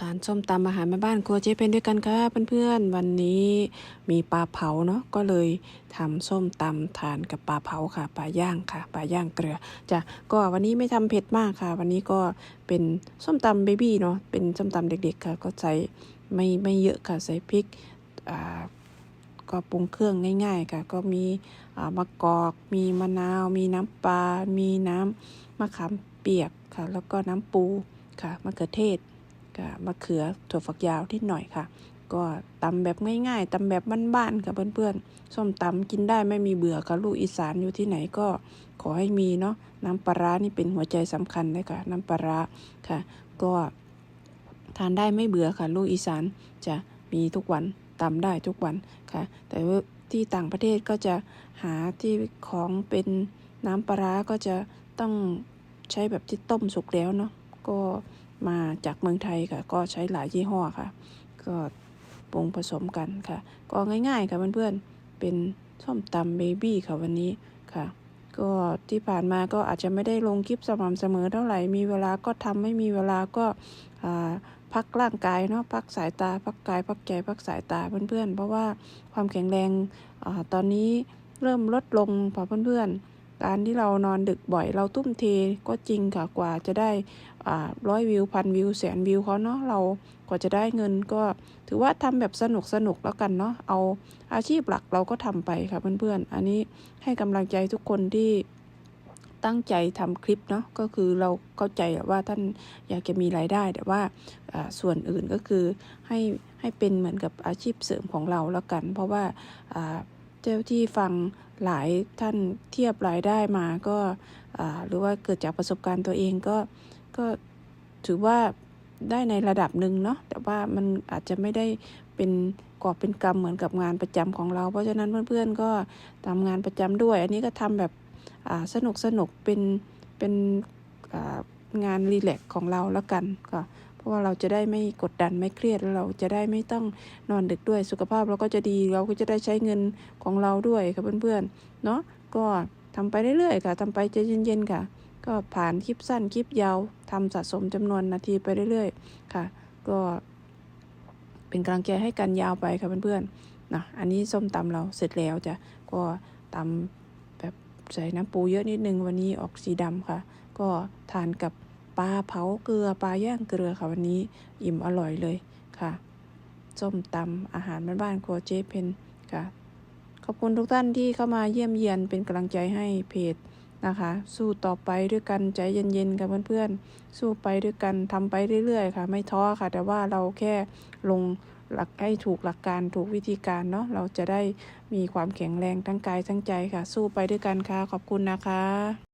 ทานส้มตำอาหารแม่บ้านครัวเจ๊เป็นด้วยกันค่ะเพื่อนๆ วันนี้มีปลาเผาเนาะก็เลยทำส้มตำทานกับปลาเผาค่ะปลาย่างค่ะปลาย่างเกลือจ้ะก็วันนี้ไม่ทำเผ็ดมากค่ะ วันนี้ก็เป็นส้มตำเบบี้เนาะเป็นส้มตำเด็กๆค่ะ ก็ใส่ไม่ไม่เยอะค่ะใส่พริกอ่าก็ปรุงเครื่องง่าย ๆ ค่ะ ก็มีอ่ามะกอกมีมะนาว มีน้ำปลา มีน้ำมะขามเปียกค่ะ แล้วก็น้ำปูค่ะมะเขือเทศ ก็มะเขือถั่วฝักยาวนิดหน่อยค่ะ ก็ตำแบบง่ายๆตำแบบบ้านๆค่ะเพื่อนๆส้มตำกินได้ไม่มีเบื่อค่ะลูกอีสานอยู่ที่ไหนก็ขอให้มีเนาะน้ำปลาร้านี่เป็นหัวใจสำคัญเลยค่ะ น้ำปลาร้าค่ะ ก็ทานได้ไม่เบื่อค่ะ ลูกอีสานจะมีทุกวันตำได้ทุกวันค่ะ แต่ว่าที่ต่างประเทศก็จะหาที่ของเป็นน้ำปลาร้าก็จะต้องใช้แบบที่ต้มสุกแล้วเนาะก็ จากเมืองไทยค่ะ ก็ใช้หลายยี่ห้อค่ะ ก็ปรุงผสมกันค่ะ ก็ง่ายๆค่ะเพื่อนๆเป็นส้มตำเบบี้ค่ะวันนี้ค่ะก็ที่ผ่านมาก็อาจจะไม่ได้ลงคลิปสม่ำเสมอเท่าไหร่ มีเวลาก็ทำไม่มีเวลาก็พักร่างกายเนาะพักสายตา พักกาย พักใจ พักสายตาเพื่อนๆ เพราะว่าความแข็งแรงอตอนนี้เริ่มลดลงค่ะเพื่อนๆ การที่เรานอนดึกบ่อยเราตุ้มเทก็จริงค่ะกว่าจะได้ร้อยวิวพันวิวแสนวิวเขาเนาะเรากว่าจะได้เงินก็ถือว่าทำแบบสนุกสนุกแล้วกันเนาะเอาอาชีพหลักเราก็ทำไปค่ะเพื่อนๆ อันนี้ให้กำลังใจทุกคนที่ตั้งใจทำคลิปเนาะก็คือเราเข้าใจว่าท่านอยากจะมีรายได้ แต่ว่าส่วนอื่นก็คือให้ให้เป็นเหมือนกับอาชีพเสริมของเราแล้วกัน เพราะว่าเจ้าที่ฟัง หลายท่านเทียบรายได้มาก็หรือว่าเกิดจากประสบการณ์ตัวเองก็ก็ถือว่าได้ในระดับหนึ่งเนาะแต่ว่ามันอาจจะไม่ได้เป็นกอบเป็นกรรมเหมือนกับงานประจำของเรา เพราะฉะนั้นเพื่อนๆก็ทำงานประจำด้วย อันนี้ก็ทำแบบสนุกสนุกเป็นเป็นงานรีแลกของเราแล้วกันก็ ราะว่าเราจะได้ไม่กดดันไม่เครียดแล้วเราจะได้ไม่ต้องนอนดึกด้วยสุขภาพเราก็จะดีเราก็จะได้ใช้เงินของเราด้วยค่ะเพื่อนๆเนาะก็ทำไปเรื่อยๆค่ะทำไปใจเย็นๆค่ะ ก็ผ่านคลิปสั้นคลิปยาวทำสะสมจำนวนนาทีไปเรื่อยๆ ค่ะ ก็เป็นกำลังใจให้กันยาวไปค่ะเพื่อนๆนะอันนี้ส้มตำเราเสร็จแล้วจ้ะก็ตำแบบใส่น้ำปูเยอะนิดนึงวันนี้ออกสีดำค่ะ ก็ทานกับ ปลาเผาเกลือปลาย่างเกลือค่ะวันนี้อิ่มอร่อยเลยค่ะส้มตำอาหารบ้านๆครัวเจ๊เพนค่ะ ขอบคุณทุกท่านที่เข้ามาเยี่ยมเยียนเป็นกำลังใจให้เพจนะคะ สู้ต่อไปด้วยกันใจเย็นๆกับเพื่อนๆสู้ไปด้วยกันทำไปเรื่อยๆค่ะ ไม่ท้อค่ะ แต่ว่าเราแค่ลงหลักให้ถูกหลักการถูกวิธีการเนาะเราจะได้มีความแข็งแรงทั้งกายทั้งใจค่ะ สู้ไปด้วยกันค่ะ ขอบคุณนะคะ